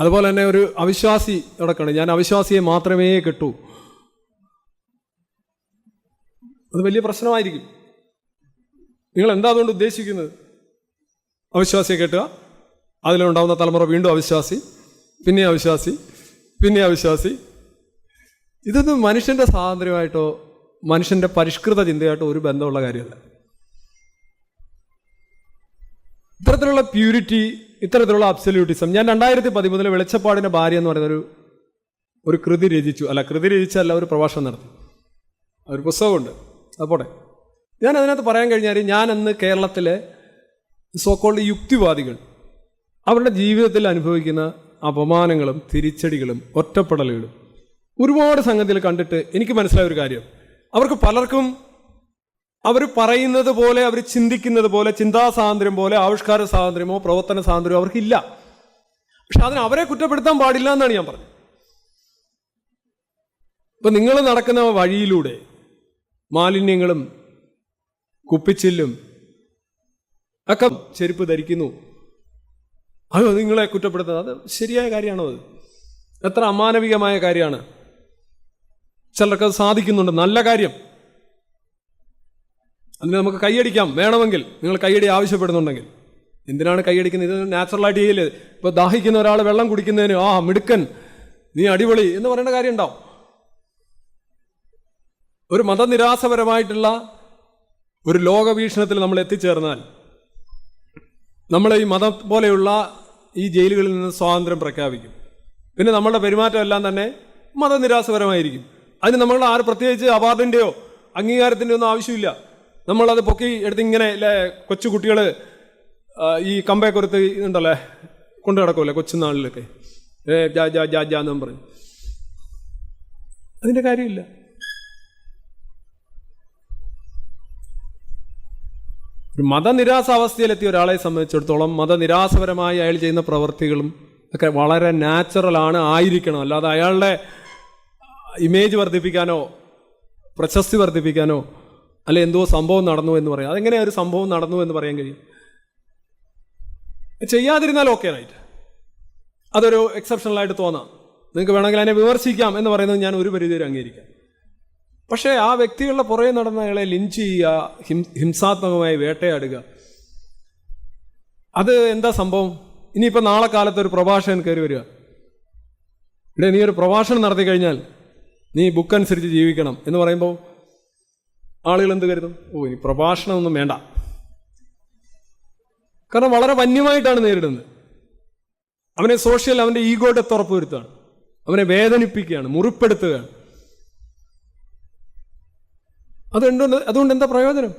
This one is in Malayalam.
അതുപോലെ തന്നെ ഒരു അവിശ്വാസി നടക്കണം. ഞാൻ അവിശ്വാസിയെ മാത്രമേ കെട്ടൂ. അത് വലിയ പ്രശ്നമായിരിക്കും. നിങ്ങൾ എന്താ അതുകൊണ്ട് ഉദ്ദേശിക്കുന്നത്? അവിശ്വാസിയെ കെട്ടുക. അതിലുണ്ടാവുന്ന തലമുറ വീണ്ടും അവിശ്വാസി പിന്നെ അവിശ്വാസി പിന്നെ അവിശ്വാസി. ഇതൊന്നും മനുഷ്യന്റെ സ്വാതന്ത്ര്യമായിട്ടോ മനുഷ്യന്റെ പരിഷ്കൃത ചിന്തയായിട്ടോ ഒരു ബന്ധമുള്ള കാര്യമല്ല. ഇത്തരത്തിലുള്ള പ്യൂരിറ്റി ഇത്തരത്തിലുള്ള അബ്സല്യൂട്ടിസം ഞാൻ രണ്ടായിരത്തി പതിമൂന്നിലെ വെളിച്ചപ്പാടിന്റെ ഭാര്യ എന്ന് പറയുന്ന ഒരു ഒരു കൃതി രചിച്ചു. അല്ല കൃതി രചിച്ചല്ല ഒരു പ്രഭാഷണം നടത്തി. ഒരു പുസ്തകമുണ്ട്. അപ്പോട്ടെ ഞാൻ അതിനകത്ത് പറയാൻ കഴിഞ്ഞാൽ ഞാൻ അന്ന് കേരളത്തിലെ സോക്കോൾഡ് യുക്തിവാദികൾ. അവരുടെ ജീവിതത്തിൽ അനുഭവിക്കുന്ന അപമാനങ്ങളും തിരിച്ചടികളും ഒറ്റപ്പെടലുകളും ഒരുപാട് സംഗതികൾ കണ്ടിട്ട് എനിക്ക് മനസ്സിലായ ഒരു കാര്യം. അവർക്ക് പലർക്കും അവർ പറയുന്നത് പോലെ അവർ ചിന്തിക്കുന്നത് പോലെ ചിന്താ സ്വാതന്ത്ര്യം പോലെ ആവിഷ്കാര സ്വാതന്ത്ര്യമോ പ്രവർത്തന സ്വാതന്ത്ര്യമോ അവർക്കില്ല. പക്ഷെ അതിന് അവരെ കുറ്റപ്പെടുത്താൻ പാടില്ല എന്നാണ് ഞാൻ പറഞ്ഞത്. ഇപ്പൊ നിങ്ങൾ നടക്കുന്ന വഴിയിലൂടെ മാലിന്യങ്ങളും കുപ്പിച്ചില്ലും ഒക്കെ ചെരുപ്പ് ധരിക്കുന്നു. അയ്യോ നിങ്ങളെ കുറ്റപ്പെടുത്തുന്നത്. അത് ശരിയായ കാര്യമാണോ അത്? എത്ര അമാനവികമായ കാര്യമാണ്. ചിലർക്ക് സാധിക്കുന്നുണ്ട്. നല്ല കാര്യം. അതിന് നമുക്ക് കൈയടിക്കാം. വേണമെങ്കിൽ നിങ്ങൾ കൈയടി ആവശ്യപ്പെടുന്നുണ്ടെങ്കിൽ. എന്തിനാണ് കൈയടിക്കുന്നത്? ഇത് നാച്ചുറലായിട്ട് ചെയ്യില്ലേ ഇപ്പൊ ദാഹിക്കുന്ന ഒരാൾ വെള്ളം കുടിക്കുന്നതിന് ആ മിടുക്കൻ നീ അടിപൊളി എന്ന് പറയേണ്ട കാര്യം ഉണ്ടാവും ഒരു മതനിരാസപരമായിട്ടുള്ള ഒരു ലോകവീക്ഷണത്തിൽ നമ്മൾ എത്തിച്ചേർന്നാൽ നമ്മൾ ഈ മതം പോലെയുള്ള ഈ ജയിലുകളിൽ നിന്ന് സ്വാതന്ത്ര്യം പ്രഖ്യാപിക്കും. പിന്നെ നമ്മളുടെ പെരുമാറ്റം എല്ലാം തന്നെ മതനിരാസപരമായിരിക്കും. അതിന് നമ്മൾ ആര് പ്രത്യേകിച്ച് അവാർഡിന്റെയോ അംഗീകാരത്തിന്റെയോ ഒന്നും ആവശ്യമില്ല. നമ്മളത് പൊക്കി എടുത്ത് ഇങ്ങനെ അല്ലേ കൊച്ചു കുട്ടികൾ ഈ കമ്പയൊക്കെ ഒരുത്ത് ഇതുണ്ടല്ലേ കൊണ്ടു കിടക്കുമല്ലേ കൊച്ചുനാളിലൊക്കെ. ഏ ജാ ജാ ജാ ജാ എന്നും പറയും. അതിന്റെ കാര്യമില്ല. ഒരു മതനിരാസ അവസ്ഥയിലെത്തിയ ഒരാളെ സംബന്ധിച്ചിടത്തോളം മതനിരാസപരമായി അയാൾ ചെയ്യുന്ന പ്രവൃത്തികളും ഒക്കെ വളരെ നാച്ചുറലാണ് ആയിരിക്കണം. അല്ലാതെ അയാളുടെ ഇമേജ് വർദ്ധിപ്പിക്കാനോ പ്രശസ്തി വർദ്ധിപ്പിക്കാനോ അല്ലെ എന്തോ സംഭവം നടന്നു എന്ന് പറയാം. അതെങ്ങനെയാ ഒരു സംഭവം നടന്നു എന്ന് പറയാൻ കഴിയും? ചെയ്യാതിരുന്നാൽ ഓക്കെ റൈറ്റ് അതൊരു എക്സെപ്ഷണലായിട്ട് തോന്നാം. നിങ്ങൾക്ക് വേണമെങ്കിൽ അതിനെ വിമർശിക്കാം എന്ന് പറയുന്നത് ഞാൻ ഒരു പരിധി വരെ അംഗീകരിക്കാം. പക്ഷേ ആ വ്യക്തികളുടെ പുറകെ നടന്ന ലിഞ്ച് ചെയ്യുക ഹിം ഹിംസാത്മകമായി വേട്ടയാടുക അത് എന്താ സംഭവം? ഇനിയിപ്പോൾ നാളെ കാലത്ത് ഒരു പ്രഭാഷകൻ കയറി വരിക. ഇവിടെ നീ ഒരു പ്രഭാഷണം നടത്തി കഴിഞ്ഞാൽ നീ ബുക്ക് അനുസരിച്ച് ജീവിക്കണം എന്ന് പറയുമ്പോൾ ആളുകൾ എന്ത് കരുതും? ഓ ഇനി പ്രഭാഷണമൊന്നും വേണ്ട. കാരണം വളരെ വന്യമായിട്ടാണ് നേരിടുന്നത്. അവനെ സോഷ്യൽ അവന്റെ ഈഗോയുടെ തുറപ്പ് വരുത്തുകയാണ്. അവനെ വേദനിപ്പിക്കുകയാണ് മുറിപ്പെടുത്തുകയാണ്. അതുകൊണ്ട് അതുകൊണ്ട് എന്താ പ്രയോജനം?